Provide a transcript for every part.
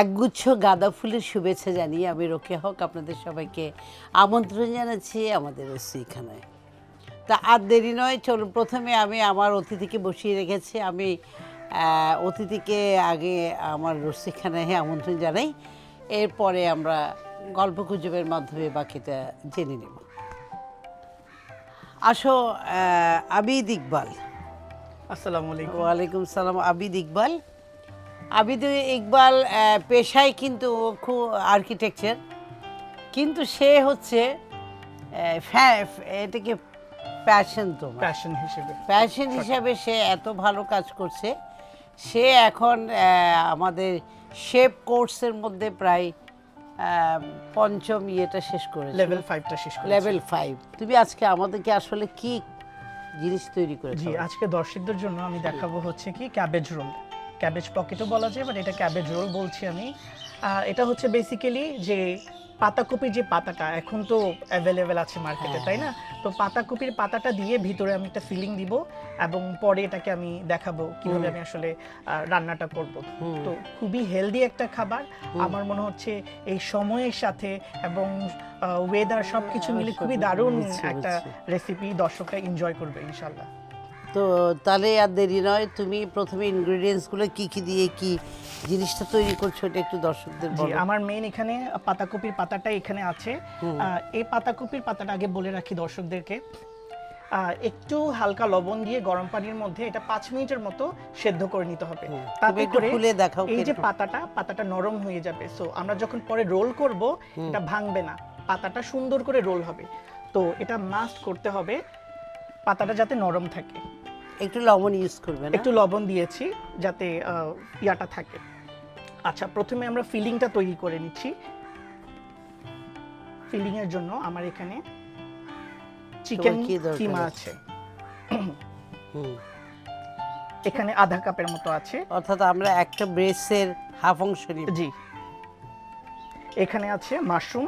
একগুচ্ছ গাঁদা ফুলের শুভেচ্ছা জানিয়ে আমি রোকে হক আপনাদের সবাইকে আমন্ত্রণ জানাচ্ছি আমাদের রসিখানায় তা আর দেরি নয় চলুন প্রথমে আমি আমার অতিথিকে বসিয়ে রেখেছি। আমি অতিথিকে আগে আমার রসিখানায় আমন্ত্রণ জানাই। এরপরে আমরা গল্প গুজবের মাধ্যমে বাকিটা জেনে নেব। আসো আবিদ ইকবাল। আসসালামু আলাইকুম। ওয়ালাইকুম সালাম আবিদ ইকবাল। আবিদ ইকবাল পেশায় কিন্তু খুব আর্কিটেকচার কিন্তু সে হচ্ছে এটাকে প্যাশন তো প্যাশন হিসেবে। প্যাশন হিসাবে সে এত ভালো কাজ করছে সে এখন আমাদের শেপ কোর্সের মধ্যে প্রায় পঞ্চম ইয়েটা শেষ করে লেভেল ফাইভটা শেষ করে লেভেল ফাইভ তুমি আজকে আমাদেরকে আসলে কি জিনিস তৈরি করেছ? জি আজকে দর্শকদের জন্য আমি দেখাবো হচ্ছে কি ক্যাবেজ রোল ক্যাবেজ পকেটও বলা যায় বাট এটা ক্যাবেজ রোল বলছি আমি। এটা হচ্ছে বেসিক্যালি যে পাতাকপির যে পাতাটা এখন তো অ্যাভেলেবেল আছে মার্কেটে তাই না? তো পাতাকপির পাতাটা দিয়ে ভিতরে আমি একটা ফিলিং দিব এবং পরে এটাকে আমি দেখাবো কীভাবে আমি আসলে রান্নাটা করব। তো খুবই হেলদি একটা খাবার। আমার মনে হচ্ছে এই সময়ের সাথে এবং ওয়েদার সব কিছু মিলে খুবই দারুণ একটা রেসিপি দর্শকরা এনজয় করবে ইনশাল্লাহ তো তাহলে আর দেরি নয় তুমি প্রথমে ইনগ্রেডিয়েন্টসগুলো কি কি দিয়ে কি জিনিসটা তৈরি করছ এটা একটু দর্শকদের বলো। আমার মেন এখানে পাতাকপির পাতাটা এখানে আছে। এই পাতাকপির পাতাটা আগে বলে রাখি দর্শকদেরকে। একটু হালকা লবণ দিয়ে গরম পানির মধ্যে এটা পাঁচ মিনিটের মতো সেদ্ধ করে নিতে হবে। তাতে একটু করে খুলে দেখাও এই যে পাতাটা পাতাটা নরম হয়ে যাবে। সো আমরা যখন পরে রোল করব এটা ভাঙবে না। পাতাটা সুন্দর করে রোল হবে। তো এটা মাস্ট করতে হবে পাতাটা যাতে নরম থাকে। একটু লবণ ইউজ করবে একটু লবণ দিয়েছি যাতে ইয়াটা থাকে। আচ্ছা প্রথমে আমরা ফিলিংটা তৈরি করে নিচ্ছি। ফিলিং এর জন্য আমার এখানে চিকেন কিমা আছে? এখানে আধা কাপের মতো আছে। অর্থাৎ আমরা একটা ব্রেসের হাফ অংশ জি। এখানে আছে মাশরুম।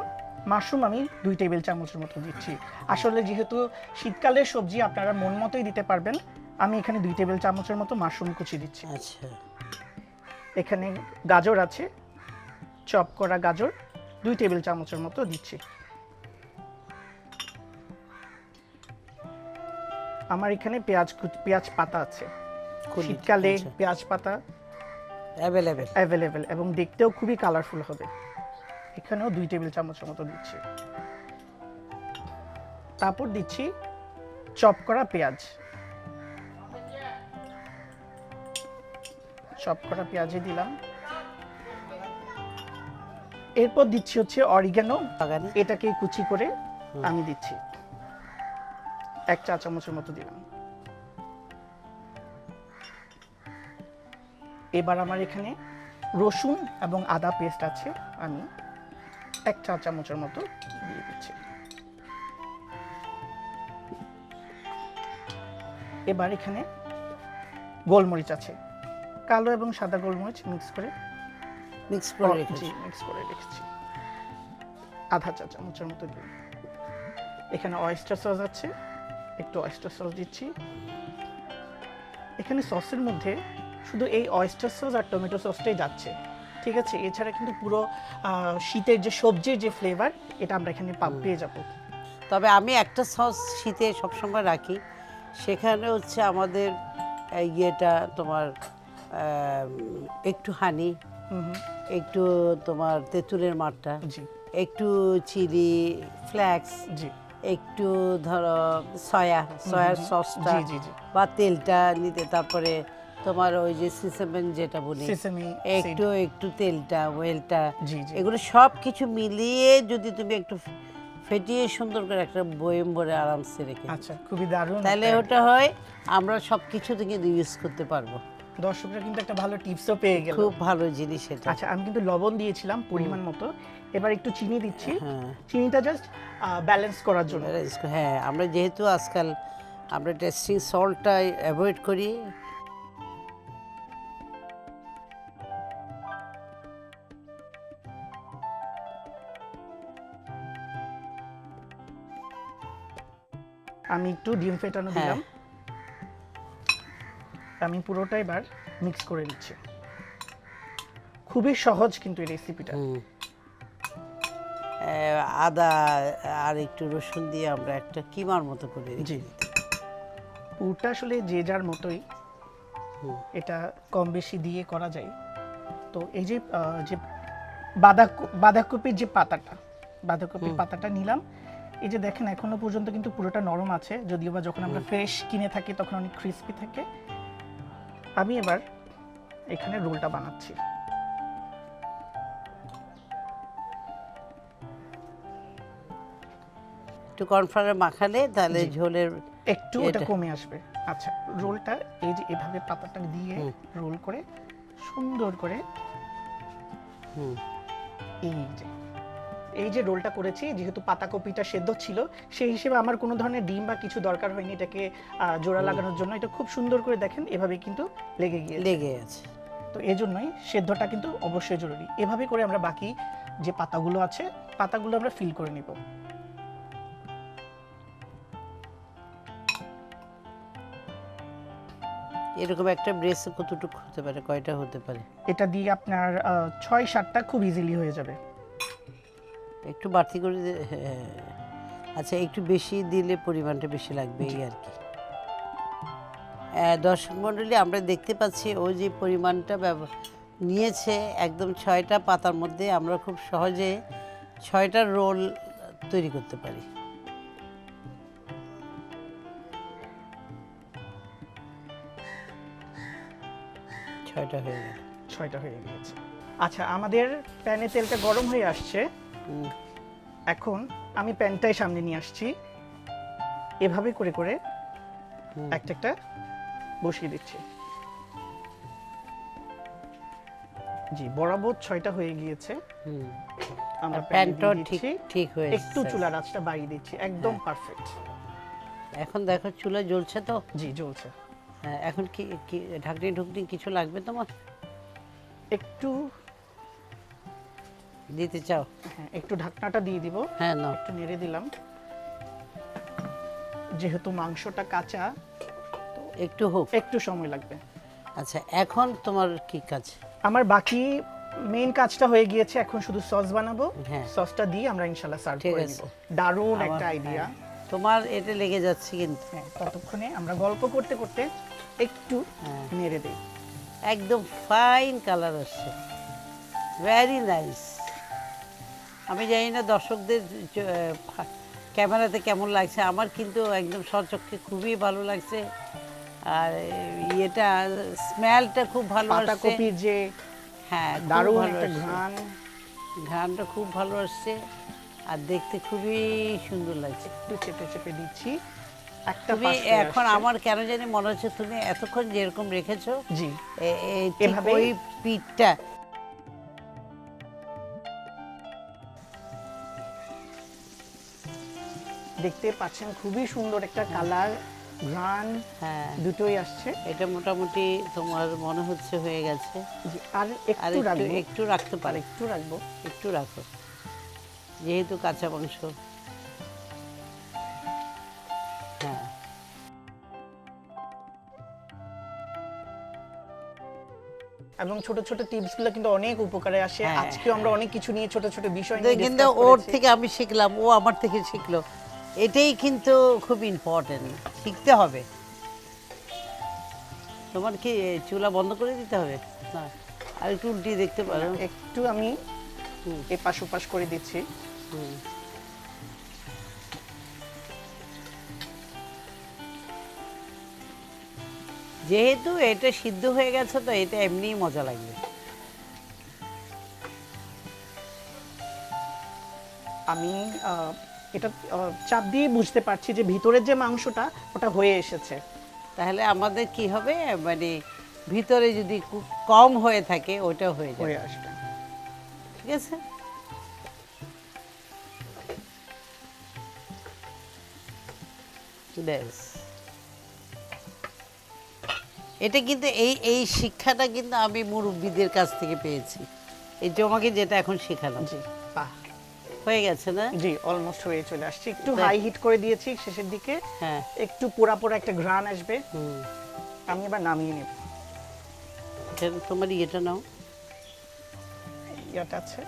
মাশরুম আমি দুই টেবিল চামচের মতো দিচ্ছি। আসলে যেহেতু শীতকালের সবজি আপনারা মন মতোই দিতে পারবেন। আমি এখানে দুই টেবিল চামচের মতো মাশরুম কুচি দিচ্ছি। আচ্ছা। এখানে গাজর আছে চপ করা গাজর দুই টেবিল চামচের মতো দিচ্ছি। আমার এখানে পেঁয়াজ পেঁয়াজ পাতা আছে। শীতকালে আচ্ছা। পেঁয়াজ পাতা অ্যাভেলেবেল অ্যাভেলেবেল এবং দেখতেও খুবই কালারফুল হবে। এখানেও দুই টেবিল চামচের মতো দিচ্ছি। তারপর দিচ্ছি চপ করা পেঁয়াজ। চপ করা পেঁয়াজে দিলাম। এরপর দিচ্ছি হচ্ছে অরিগানো। এটাকে কুচি করে আমি দিচ্ছি। এক চা চামচের মতো দিলাম। এবার আমার এখানে রসুন এবং আদা পেস্ট আছে আমি এক চা চামচের মতো দিয়ে দিচ্ছি। এবার এখানে গোলমরিচ আছে। কালো এবং সাদা গোলমরিচ মিক্স করে মিক্স করে রেখেছি। মিক্স করে রেখেছি। আধা চা চামচের মতো দিন এখানে অয়েস্টার সস আছে একটু অয়েস্টার সস দিচ্ছি। এখানে সসের মধ্যে শুধু এই অয়েস্টার সস আর টমেটো সসটাই যাচ্ছে। ঠিক আছে? এছাড়া কিন্তু পুরো শীতের যে সবজির যে ফ্লেভার এটা আমরা এখানে পেয়ে যাব। তবে আমি একটা সস শীতে সবসময় রাখি। সেখানে হচ্ছে আমাদের ইয়েটা তোমার একটু হানি একটু তোমার তেঁতুলের মাঠটা একটু চিলি ফ্ল্যাক্স একটু ধরো সয়া সয়ার সসটা। বা তেলটা নিতে তারপরে তোমার ওই যে সিসেমেন যেটা বলি একটু একটু তেলটা ওয়েলটা। এগুলো সব কিছু মিলিয়ে যদি তুমি একটু ফেটিয়ে সুন্দর করে একটা বয়েম ভরে আরামসে রেখে আচ্ছা খুবই দারুণ তাহলে ওটা হয় আমরা সব কিছুতে কিন্তু ইউজ করতে পারব। দর্শকরা কিন্তু একটা ভালো টিপসও পেয়ে গেল। খুব ভালো জিনিস এটা। আচ্ছা আমি কিন্তু লবণ দিয়েছিলাম পরিমাণ মতো। এবার একটু চিনি দিচ্ছি। হ্যাঁ। চিনিটা জাস্ট ব্যালেন্স করার জন্য। হ্যাঁ আমরা যেহেতু আজকাল আমরা টেস্টিং সল্টটা অ্যাভয়েড করি। আমি একটু ডিম ফেটানো হ্যাঁ। দিলাম। আমি পুরোটা এবার মিক্স করে নিচ্ছি। খুবই সহজ কিন্তু এই রেসিপিটা আদা আর একটু রসুন দিয়ে আমরা একটা কিমার মতো করে জি। পুরটা আসলে যে যার মতোই এটা কম বেশি দিয়ে করা যায়। তো এই যে যে বাঁধা বাঁধাকপির যে পাতাটা বাঁধাকপির পাতাটা নিলাম। এই যে দেখেন এখনও পর্যন্ত কিন্তু পুরোটা নরম আছে। যদিও বা যখন আমরা ফ্রেশ কিনে থাকি তখন অনেক ক্রিস্পি থাকে। আমি এবার এখানে রোলটা বানাচ্ছি। একটু কর্নফ্লাওয়ার মাখালে তাহলে ঝোলের একটু এটা- কমে আসবে। আচ্ছা রোলটা এই যে এভাবে পাতাটা দিয়ে রোল করে সুন্দর করে হুম, এই যে এই যে রোলটা করেছি যেহেতু পাতাকপিটা সেদ্ধ ছিল সেই হিসেবে আমার কোনো ধরনের ডিম বা কিছু দরকার হয়নি এটাকে জোড়া লাগানোর জন্য। এটা খুব সুন্দর করে দেখেন এভাবে কিন্তু লেগে গিয়ে লেগে আছে তো এই জন্যই সেদ্ধটা কিন্তু অবশ্যই জরুরি। এভাবে করে আমরা বাকি যে পাতাগুলো আছে পাতাগুলো আমরা ফিল করে নিব। এরকম একটা ব্রেস কতটুকু হতে পারে? কয়টা হতে পারে? এটা দিয়ে আপনার ছয় সাতটা খুব ইজিলি হয়ে যাবে। একটু বাড়তি করে দে- হ্যাঁ। আচ্ছা একটু বেশি দিলে পরিমাণটা বেশি লাগবে এই আর কি। দর্শক মণ্ডলী আমরা দেখতে পাচ্ছি ও যে পরিমাণটা নিয়েছে একদম ছয়টা পাতার মধ্যে আমরা খুব সহজে ছয়টা রোল তৈরি করতে পারি। ছয়টা হয়ে গেল। ছয়টা হয়ে গিয়েছে। আচ্ছা আমাদের প্যানে তেলটা গরম হয়ে আসছে। এখন আমি প্যানটাই সামনে নিয়ে আসছি। এভাবে করে করে একটা একটা বসিয়ে দিচ্ছি। জি বরাবর ছয়টা হয়ে গিয়েছে। হুম। আমরা আর প্যানে ঠিক ঠিক হয়ে একটু চুলা আঁচটা বাড়িয়ে দিচ্ছি। একদম পারফেক্ট এখন দেখো চুলা জ্বলছে তো? জি জ্বলছে। হ্যাঁ, এখন কি কি ঢাকনি ঢুকনি কিছু লাগবে তোমার? একটু দিতে চাও? হ্যাঁ একটু ঢাকনাটা দিয়ে দিব। হ্যাঁ নাও। একটু নেড়ে দিলাম। যেহেতু মাংসটা কাঁচা তো একটু হোক। একটু সময় লাগবে। আচ্ছা এখন তোমার কি কাজ? আমার বাকি মেইন কাজটা হয়ে গিয়েছে এখন শুধু সস বানাবো। হ্যাঁ। সসটা দিয়ে আমরা ইনশাল্লাহ সার্ভ করে। নিব। দারুণ একটা আইডিয়া হ্যাঁ, তোমার এটা লেগে যাচ্ছে কিন্তু। হ্যাঁ ততক্ষণে আমরা গল্প করতে করতে একটু হ্যাঁ। নেড়ে দেই। একদম ফাইন কালার আসছে। ভেরি নাইস আমি জানি না দর্শকদের ক্যামেরাতে কেমন লাগছে। আমার কিন্তু একদম সচক্ষে খুবই ভালো লাগছে। আর ইয়েটা স্মেলটা খুব ভালো আসছে। পাতাকপির যে হ্যাঁ খুব দারুণ ভালো একটা আসছে। ঘ্রাণ। ঘ্রাণটা খুব ভালো আসছে। আর দেখতে খুবই সুন্দর লাগছে। একটু চেপে চেপে দিচ্ছি। তুমি এখন আমার কেন জানি মনে হচ্ছে তুমি এতক্ষণ যেরকম রেখেছো জি। এ- এ- ঠিক এভাবেই? ওই পিঠটা দেখতে পাচ্ছেন খুবই সুন্দর একটা কালার ঘ্রাণ হ্যাঁ। দুটোই আসছে। এটা মোটামুটি তোমার মনে হচ্ছে হয়ে গেছে। আর একটু রাখব। একটু রাখতে পারে। একটু রাখব। একটু রাখো। যেহেতু কাঁচা মাংস। হ্যাঁ। এবং ছোট ছোট টিপসগুলো কিন্তু অনেক উপকারে আসে। হ্যাঁ, আজকে আমরা অনেক কিছু নিয়ে ছোট ছোট বিষয় নিয়ে কিন্তু ওর থেকে আমি শিখলাম ও আমার থেকে শিখলো। এটাই কিন্তু খুব ইম্পর্টেন্ট শিখতে হবে। তোমার কি চুলা বন্ধ করে দিতে হবে? না। আর একটু উল্টিয়ে দেখতে পারো। একটু আমি এপাশ ওপাশ করে দিচ্ছি। যেহেতু এটা সিদ্ধ হয়ে গেছে তো এটা এমনিই মজা লাগবে। আমি এটা চাপ দিয়ে বুঝতে পারছি যে ভিতরের যে মাংসটা ওটা হয়ে এসেছে। তাহলে আমাদের কি হবে? মানে ভিতরে যদি কম হয়ে থাকে ওটা হয়ে যাবে। ঠিক আছে? ব্যাস। এটা কিন্তু এই এই শিক্ষাটা কিন্তু আমি মুরব্বীদের কাছ থেকে পেয়েছি। এই তোমাকে যেটা এখন শেখালাম জি বাহ। হয়ে গেছে না? জি অলমোস্ট হয়ে চলে আসছে। একটু। হাই হিট করে দিয়েছি শেষের দিকে। হ্যাঁ। একটু পোড়া পোড়া একটা ঘ্রাণ আসবে। হুম। আমি এবার নামিয়ে নেব। তোমার ইয়েটা নাও। ইয়াটা আছে।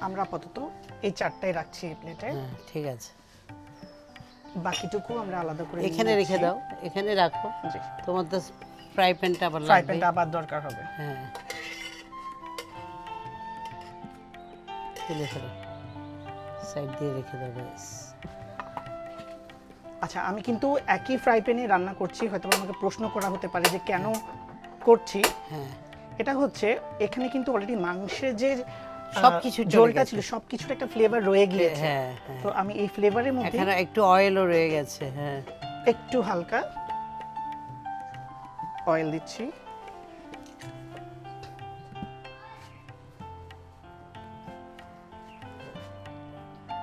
আমরা আপাতত এই চারটাই রাখছি এই প্লেটে হ্যাঁ ঠিক আছে। বাকিটুকু আমরা আলাদা করে এখানে রেখে দাও এখানে রাখো। তোমার তো ফ্রাই প্যানটা আবার ফ্রাই প্যানটা আবার দরকার হবে। হ্যাঁ। ফেলে ফেলে সাইড দিয়ে রেখে দাও ব্যাস। আচ্ছা আমি কিন্তু একই ফ্রাই প্যানে রান্না করছি হয়তো আমাকে প্রশ্ন করা হতে পারে যে কেন করছি। হ্যাঁ। এটা হচ্ছে এখানে কিন্তু অলরেডি মাংসের যে সবকিছু ঝোলটা ছিল সবকিছুর একটা ফ্লেভার রয়ে গিয়েছে। হ্যাঁ হ্যাঁ। তো আমি এই ফ্লেভারের মধ্যে এখানে একটু অয়েলও রয়ে গেছে হ্যাঁ। একটু হালকা অয়েল দিচ্ছি।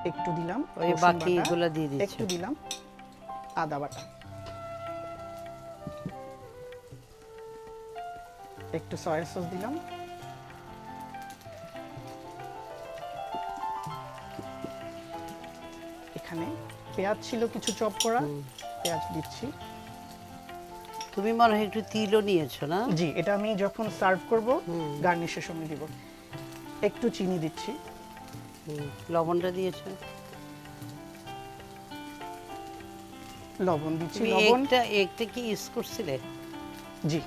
একটু দিলাম ওই বাকি এগুলো দিয়ে দিচ্ছি। একটু দিলাম আদা বাটা। একটু সয়া সস দিলাম। পেঁয়াজ ছিল কিছু চপ করা পেঁয়াজ দিচ্ছি। তুমি মনে হয় একটু তিলও নিয়েছো না? জি এটা আমি যখন সার্ভ করব গার্নিশের সময় দিব। একটু চিনি দিচ্ছি। লবণটা দিয়েছ? লবণ দিচ্ছি লবণটা লবণ। একটা একটা কি ইউজ করছিলে? জি।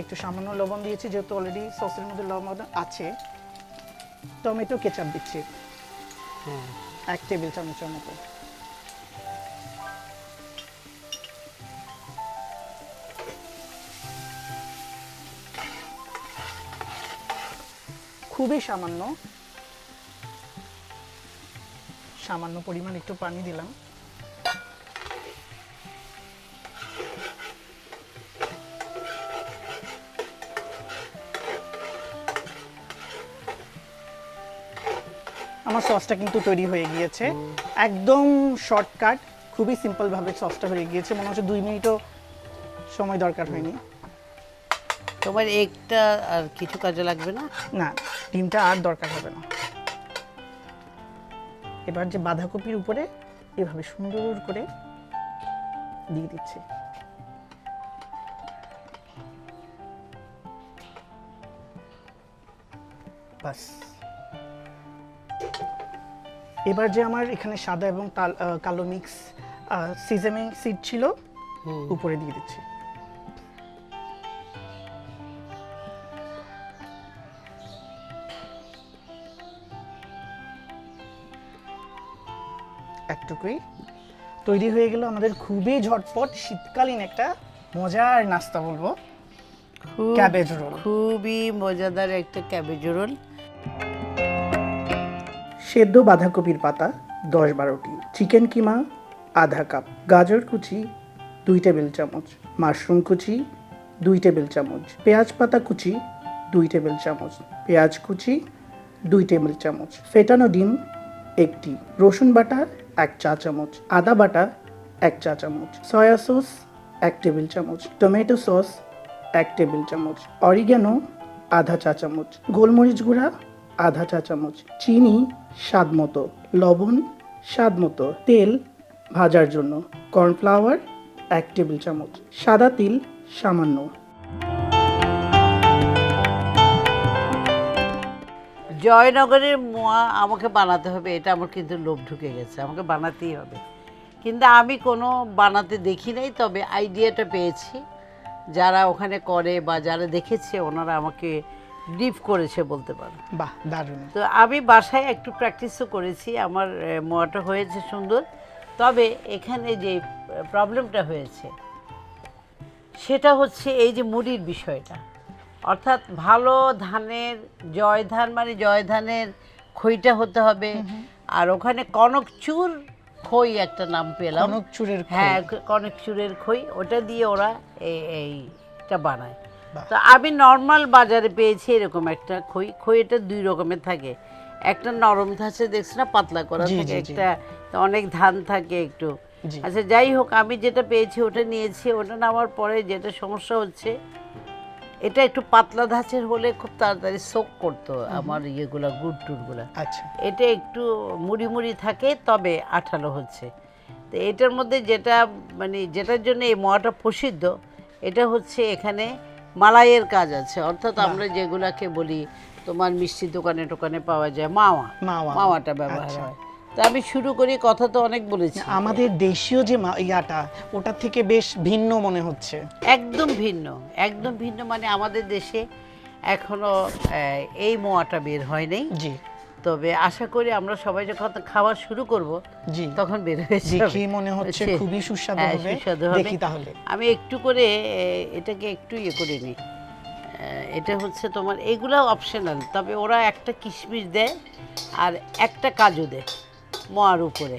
একটু সামান্য লবণ দিয়েছি যেহেতু অলরেডি সসের মধ্যে লবণ আছে। টমেটো কেচাপ দিচ্ছি। হ্যাঁ। এক টেবিল চামচের মতো। খুবই সামান্য সামান্য পরিমাণ একটু পানি দিলাম। আমার সসটা কিন্তু তৈরি হয়ে গিয়েছে। একদম শর্টকাট খুবই সিম্পল ভাবে সসটা হয়ে গিয়েছে। মনে হচ্ছে দুই মিনিটও সময় দরকার হয়নি। তোমার একটা আর কিছু কাজে লাগবে না? না ডিমটা আর দরকার হবে না। এবার যে বাঁধাকপির উপরে এভাবে সুন্দর করে দিয়ে দিচ্ছে। বাস। এবার যে আমার এখানে সাদা এবং কালো মিক্স সিজেমিং সিড ছিল উপরে দিয়ে দিচ্ছি। একটুকুই তৈরি হয়ে গেল আমাদের খুবই ঝটপট শীতকালীন একটা মজার নাস্তা বলব। ক্যাবেজ রোল খুবই মজাদার একটা ক্যাবেজ রোল সেদ্ধ বাঁধাকপির পাতা, দশ বারোটি। চিকেন কিমা, আধা কাপ। গাজর কুচি, দুই টেবিল চামচ। মাশরুম কুচি, দুই টেবিল চামচ। পেঁয়াজ পাতা কুচি, দুই টেবিল চামচ। পেঁয়াজ কুচি, দুই টেবিল চামচ। ফেটানো ডিম, একটি। রসুন বাটা, এক চা চামচ। আদা বাটা, এক চা চামচ। সয়া সস, এক টেবিল চামচ। টমেটো সস, এক টেবিল চামচ। অরিগ্যানো, আধা চা চামচ। গোলমরিচ গুঁড়া আধা চা চামচ। চিনি, স্বাদ মতো। লবণ, স্বাদ মতো। তেল ভাজার জন্য। কর্নফ্লাওয়ার, এক টেবিল চামচ। সাদা তিল, সামান্য। জয়নগরের মোয়া আমাকে বানাতে হবে, এটা আমার কিন্তু লোভ ঢুকে গেছে। আমাকে বানাতেই হবে। কিন্তু আমি কোনো বানাতে দেখি নাই, তবে আইডিয়াটা পেয়েছি। যারা ওখানে করে বা যারা দেখেছে, ওনারা আমাকে ব্রিফ করেছে বলতে পারো। বাহ দারুণ। তো আমি বাসায় একটু প্র্যাকটিসও করেছি আমার মোয়াটা হয়েছে সুন্দর। তবে এখানে যে প্রবলেমটা হয়েছে সেটা হচ্ছে এই যে মুড়ির বিষয়টা। অর্থাৎ ভালো ধানের জয় ধান মানে জয় ধানের খইটা হতে হবে। আর ওখানে কনকচুর খই একটা নাম পেলাম। কনক চুরের হ্যাঁ কনকচুরের খই ওটা দিয়ে ওরা এই- এইটা বানায়। তো আমি নর্মাল বাজারে পেয়েছি এরকম একটা খই। খইটা দুই রকমের থাকে। একটা নরম থাকে দেখছি না? পাতলা করা থাকে। একটা অনেক ধান থাকে একটু। আচ্ছা যাই হোক আমি যেটা পেয়েছি ওটা নিয়েছি। ওটা নেওয়ার পরে যেটা সমস্যা হচ্ছে এটা একটু পাতলা ধাঁচের হলে খুব তাড়াতাড়ি সোক করতো আমার ইয়েগুলা গুড় টুরগুলা আচ্ছা। এটা একটু মুড়ি মুড়ি থাকে তবে আঠালো হচ্ছে। তো এটার মধ্যে যেটা মানে যেটার জন্য এই মোয়াটা প্রসিদ্ধ এটা হচ্ছে এখানে মালাইয়ের কাজ আছে। অর্থাৎ আমরা যেগুলাকে বলি তোমার মিষ্টি দোকানে টোকানে পাওয়া যায় মাওয়া। মাওয়া। মাওয়াটা ব্যবহার আচ্ছা। হয়। তা আমি শুরু করি কথা তো অনেক বলেছি। আমাদের দেশীয় যে ইয়াটা ওটা থেকে বেশ ভিন্ন মনে হচ্ছে। একদম ভিন্ন। একদম ভিন্ন মানে আমাদের দেশে এখনও এই মোয়াটা বের হয়নি নাই। জি। তবে আশা করি আমরা সবাই যখন খাওয়া শুরু করব জি। তখন বের হয়ে যাবে। দেখি মনে হচ্ছে খুবই সুস্বাদু হ্যাঁ, হবে। সুস্বাদু দেখি তাহলে। আমি একটু করে এটাকে একটু ইয়ে করে নিই। এটা হচ্ছে তোমার এগুলো অপশনাল তবে ওরা একটা কিশমিশ দেয় আর একটা কাজু দেয় মোয়ার উপরে।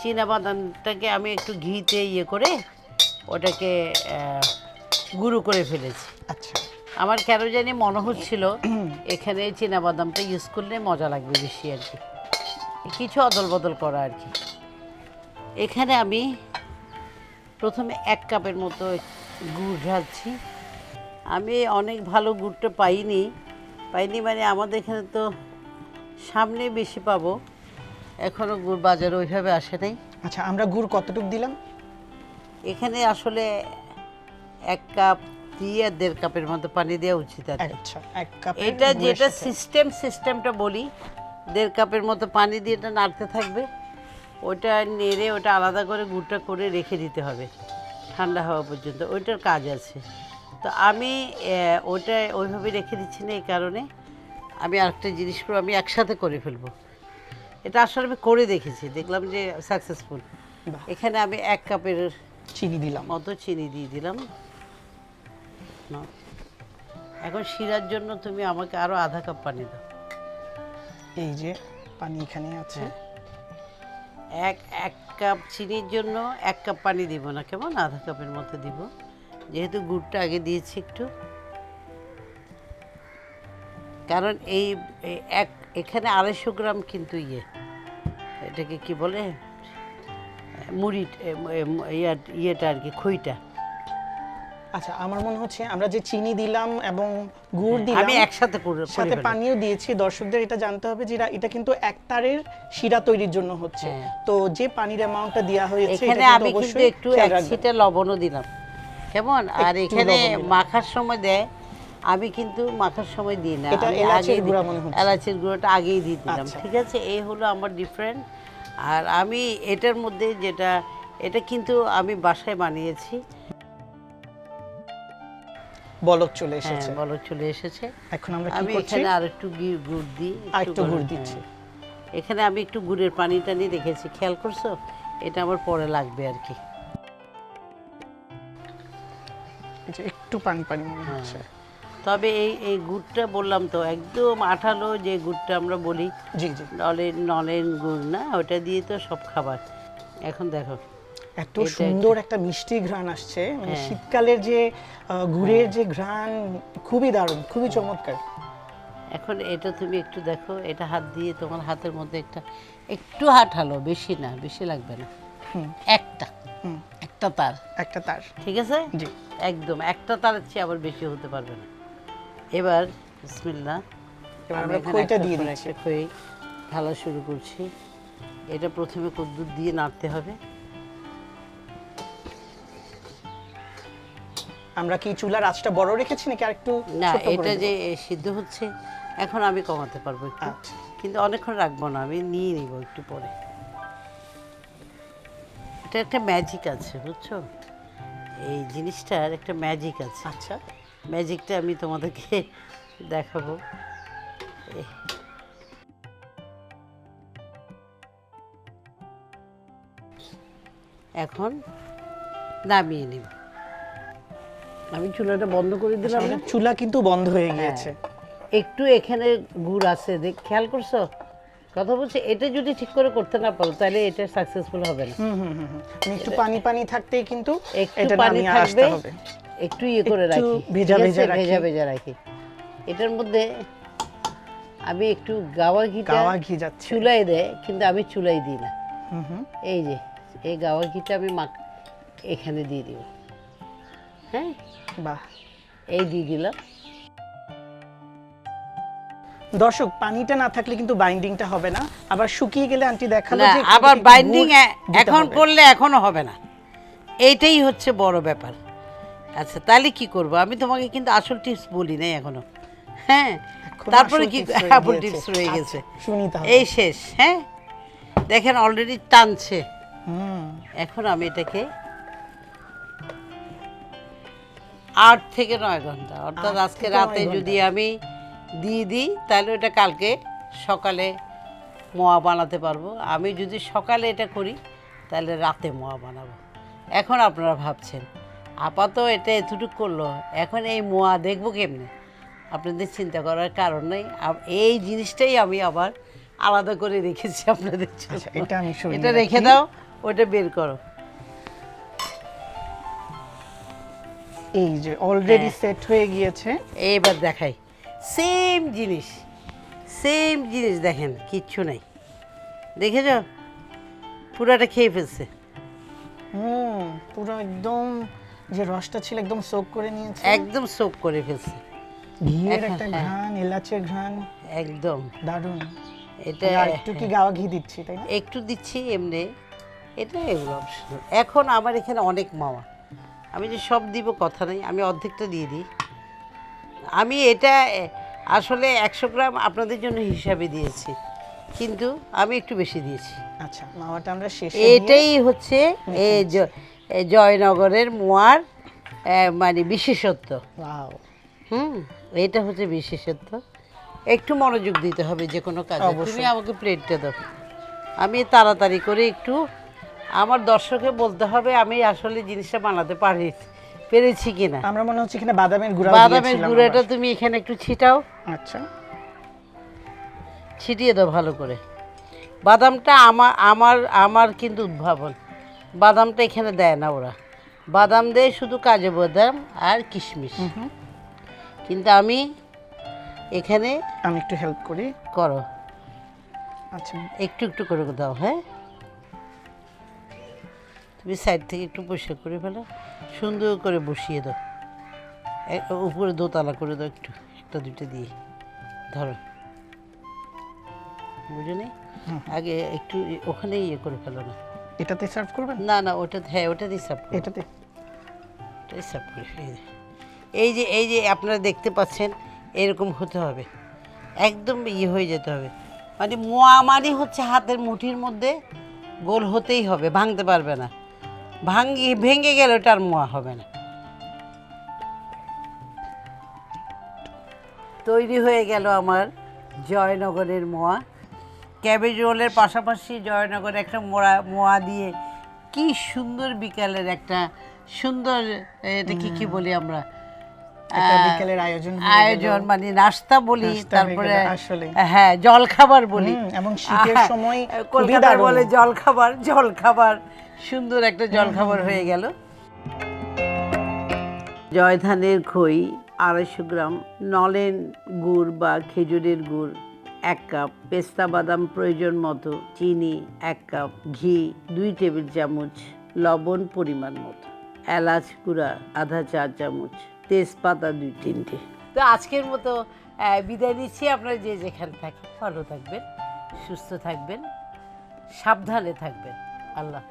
চীনা বাদামটাকে আমি একটু ঘিতে ইয়ে করে ওটাকে গুঁড়ো করে ফেলেছি। আচ্ছা। আমার কেন জানি মনে হচ্ছিল এখানে চীনা বাদামটা ইউজ করলে মজা লাগবে বেশি আর কি। কিছু অদল বদল করা আর কি। এখানে আমি প্রথমে এক কাপের মতো গুড় ঢালছি। আমি অনেক ভালো গুড়টা পাইনি। পাইনি মানে আমাদের এখানে তো সামনে বেশি পাবো। এখনও গুড় বাজারে ওইভাবে আসে নাই। আচ্ছা আমরা গুড় কতটুকু দিলাম? এখানে আসলে এক কাপ দিয়ে দেড় কাপের মতো পানি দেওয়া উচিত আচ্ছা এক কাপ এটা যেটা সিস্টেম সিস্টেমটা বলি দেড় কাপের মতো পানি দিয়ে এটা নাড়তে থাকবে। ওটা নেড়ে ওটা আলাদা করে গুড়টা করে রেখে দিতে হবে ঠান্ডা হওয়া পর্যন্ত। ওইটার কাজ আছে। তো আমি ওটা ওইভাবে রেখে দিচ্ছি না এই কারণে। আমি আরেকটা জিনিস করব আমি একসাথে করে ফেলব। এটা আসলে আমি করে দেখেছি দেখলাম যে সাকসেসফুল। এখানে আমি এক কাপের চিনি দিলাম। মতো চিনি দিয়ে দিলাম। নাও। এখন শিরার জন্য তুমি আমাকে আরও আধা কাপ পানি দাও। এই যে পানি এখানে আছে। হ্যাঁ। এক এক কাপ চিনির জন্য এক কাপ পানি দিব না কেমন? আধা কাপের মতো দিব। যেহেতু গুড়টা আগে দিয়েছি একটু। কারণ এই এই এক এখানে আড়াইশো গ্রাম কিন্তু ইয়ে এটাকে কি বলে? মুড়ি ইয়া- ইয়েটা আর কি খইটা। আচ্ছা আমার মনে হচ্ছে আমরা যে চিনি দিলাম এবং গুড় দিলাম আমি একসাথে সাথে পানিও দিয়েছি দর্শকদের এটা জানতে হবে যে এটা কিন্তু এক তারের শিরা তৈরির জন্য হচ্ছে হ্যাঁ। তো যে পানির অ্যামাউন্টটা দেওয়া হয়েছে এখানে আমি কিন্তু একটু এক। ছিটে লবণও দিলাম কেমন আর এখানে মাখার সময় দেয় আমি কিন্তু মাখার সময় দিই না এটা আমি এলাচের আগেই দিই। গুঁড়া মনে হচ্ছে। এলাচের গুঁড়োটা আগেই দিয়ে দিলাম আচ্ছা। ঠিক আছে এই হলো আমার ডিফারেন্ট আর আমি এটার মধ্যে যেটা এটা কিন্তু আমি বাসায় বানিয়েছি বলক চলে হ্যাঁ এসেছে। বলো চলে এসেছে। এখন আমরা কি করছি? এখানে আর একটু গুড় দিই একটু গুড় দিচ্ছি। হ্যাঁ। এখানে আমি একটু গুড়ের পানি টানি রেখেছি খেয়াল করছ? এটা আমার পরে লাগবে আর কি। একটু পানি পানি মনে হ্যাঁ। হচ্ছে। তবে এই এই গুড়টা বললাম তো একদম আঠালো যে গুড়টা আমরা বলি জি জি। নলেন নলেন গুড় না ওটা দিয়ে তো সব খাবার। এখন দেখো। এত সুন্দর একটা মিষ্টি ঘ্রাণ আসছে। মানে হ্যাঁ। শীতকালের যে গুড়ের যে ঘ্রাণ খুবই দারুণ খুবই চমৎকার। এখন এটা তুমি একটু দেখো এটা হাত দিয়ে তোমার হাতের মধ্যে একটা একটু হাঁটালো বেশি না বেশি লাগবে না। একটা। একটা তার। একটা তার। ঠিক আছে? জি। একদম একটা তারের চেয়ে আবার বেশি হতে পারবে না। এবার আমরা খইটা দিয়ে দিচ্ছি। খই ঢালা শুরু করছি। এটা প্রথমে কদ্দুর দিয়ে নাড়তে হবে। আমরা কি চুলার আঁচটা বড় রেখেছি নাকি আরেকটু না এটা যে সিদ্ধ হচ্ছে এখন আমি কমাতে পারব একটু। আচ্ছা। কিন্তু অনেকক্ষণ রাখব না আমি নিয়ে নিব একটু পরে। এটা একটা ম্যাজিক আছে বুঝছ? এই জিনিসটার একটা ম্যাজিক আছে। আচ্ছা। ম্যাজিকটা আমি তোমাদেরকে দেখাবো। এখন নামিয়ে নিব। আমি চুলাটা বন্ধ করে দিলাম না? চুলা কিন্তু বন্ধ হয়ে গিয়েছে। একটু এখানে গুড় আছে দেখ খেয়াল করছ? কথা বলছি এটা যদি ঠিক করে করতে না পারো তাহলে এটা সাকসেসফুল হবে না। মানে একটু পানি পানি থাকতেই কিন্তু একটু পানি থাকবে একটু ইয়ে করে রাখি। ভেজা ভেজা রাখি। ভেজা ভেজা রাখি। এটার মধ্যে আমি একটু গাওয়া ঘিটা গাওয়া ঘি যাচ্ছে। চুলাই দেয় কিন্তু আমি চুলাই দিই না। হুম হুম। এই যে এই গাওয়া ঘিটা আমি মাখ এখানে দিয়ে দিব। হ্যাঁ। বাহ এই দিয়ে দিলাম। দর্শক পানিটা না থাকলে কিন্তু বাইন্ডিংটা হবে না। আবার শুকিয়ে গেলে আন্টি দেখাল যে আবার বাইন্ডিং এখন করলে এখনও হবে না। এইটাই হচ্ছে বড় ব্যাপার। আচ্ছা তাহলে কি করব? আমি তোমাকে কিন্তু আসল টিপস বলি নাই এখনও। হ্যাঁ তারপরে আসল কি আপল টিপস রয়ে গেছে আচ্ছা, শুনি এই শেষ হ্যাঁ। দেখেন অলরেডি টানছে। হুম। এখন আমি এটাকে আট থেকে নয় ঘণ্টা। অর্থাৎ আজকে রাতে যদি আমি দিয়ে দিই তাহলে ওটা কালকে সকালে মোয়া বানাতে পারব। আমি যদি সকালে এটা করি তাহলে রাতে মোয়া বানাবো। এখন আপনারা ভাবছেন আপাতত এটা এতটুকু করল এখন এই মোয়া দেখব কেমনে? আপনাদের চিন্তা করার কারণ নেই। এই জিনিসটাই আমি আবার আলাদা করে রেখেছি আপনাদের আচ্ছা, এটা রেখে দাও ওটা বের করো। এই যে অলরেডি হ্যাঁ। সেট হয়ে গিয়েছে। এইবার দেখাই। সেম জিনিস। সেম জিনিস দেখেন কিচ্ছু নেই। দেখেছ? পুরাটা খেয়ে ফেলছে। হুম পুরো একদম যে রসটা ছিল একদম সোক করে নিয়েছে। একদম সোপ করে ফেলছে। ঘিয়ের একটা হ্যাঁ। ঘ্রাণ এলাচের ঘ্রাণ। একদম। দারুণ। এটা একটু কি গাওয়া ঘি দিচ্ছি তাই না? একটু দিচ্ছি এমনি। এটা এগুলো। এখন আমার এখানে অনেক মামা। আমি যে সব দিব কথা নেই আমি অর্ধেকটা দিয়ে দিই। আমি এটা আসলে একশো গ্রাম আপনাদের জন্য হিসাবে দিয়েছি কিন্তু আমি একটু বেশি দিয়েছি। আচ্ছা মাওয়াটা আমরা শেষে এটাই হচ্ছে এই জয়নগরের মোয়ার মানে বিশেষত্ব। হুম এটা হচ্ছে বিশেষত্ব। একটু মনোযোগ দিতে হবে যে কোনো কাজে। তুমি অবশ্যই। আমাকে প্লেটটা দাও। আমি তাড়াতাড়ি করে একটু আমার দর্শকে বলতে হবে আমি আসলে জিনিসটা বানাতে পারি পেরেছি কিনা। আমরা মনে হচ্ছে এখানে বাদামের গুঁড়া বাদামের গুঁড়োটা তুমি এখানে একটু ছিটাও। আচ্ছা। ছিটিয়ে দাও ভালো করে। বাদামটা আমার আমার আমার কিন্তু উদ্ভাবন। বাদামটা এখানে দেয় না ওরা। বাদাম দেয় শুধু কাজু বাদাম আর কিশমিশ। কিন্তু আমি এখানে আমি একটু হেল্প করি। করো। আচ্ছা। একটু একটু করে দাও হ্যাঁ? তুমি সাইড থেকে একটু পরিষ্কার করে ফেলো সুন্দর করে বসিয়ে দাও। উপরে দোতলা করে দাও একটু একটা দুটো দিয়ে। ধরো। বুঝো নি? আগে একটু ওখানে ইয়ে করে ফেলো না। এটাতে সার্ভ করবেন? না না ওটা হ্যাঁ ওটা দিয়ে সাপ এটাতে? ওটাই সার্ভ করে এই যে- এই যে এই যে আপনারা দেখতে পাচ্ছেন এরকম হতে হবে। একদম ইয়ে হয়ে যেতে হবে। মানে মোয়া মানে হচ্ছে হাতের মুঠির মধ্যে গোল হতেই হবে ভাঙতে পারবে না। ভাঙ্গি ভেঙে গেলে ওটা আর মোয়া হবে না। তৈরি হয়ে গেল আমার জয়নগরের মোয়া। ক্যাবেজ রোলের পাশাপাশি জয়নগরে একটা মোড়া মোয়া দিয়ে কি সুন্দর বিকালের একটা সুন্দর এটা কি কি বলি আমরা? বিকেলের আয়োজন আয়োজন মানে নাস্তা বলি তারপরে আসলে। হ্যাঁ জল খাবার বলি এবং শীতের সময় দারুণ। বলে জল খাবার জল খাবার সুন্দর একটা জল খাবার হয়ে গেল। জয়ধানের খই আড়াইশো গ্রাম নলেন গুড় বা খেজুরের গুড় এক কাপ পেস্তা বাদাম প্রয়োজন মতো চিনি এক কাপ ঘি দুই টেবিল চামচ লবণ পরিমাণ মতো এলাচ গুঁড়া আধা চা চামচ তেজপাতা দুই তিনটে। তো আজকের মতো বিদায় নিচ্ছি। আপনারা যে যেখানে থাকেন ভালো থাকবেন সুস্থ থাকবেন সাবধানে থাকবেন। আল্লাহ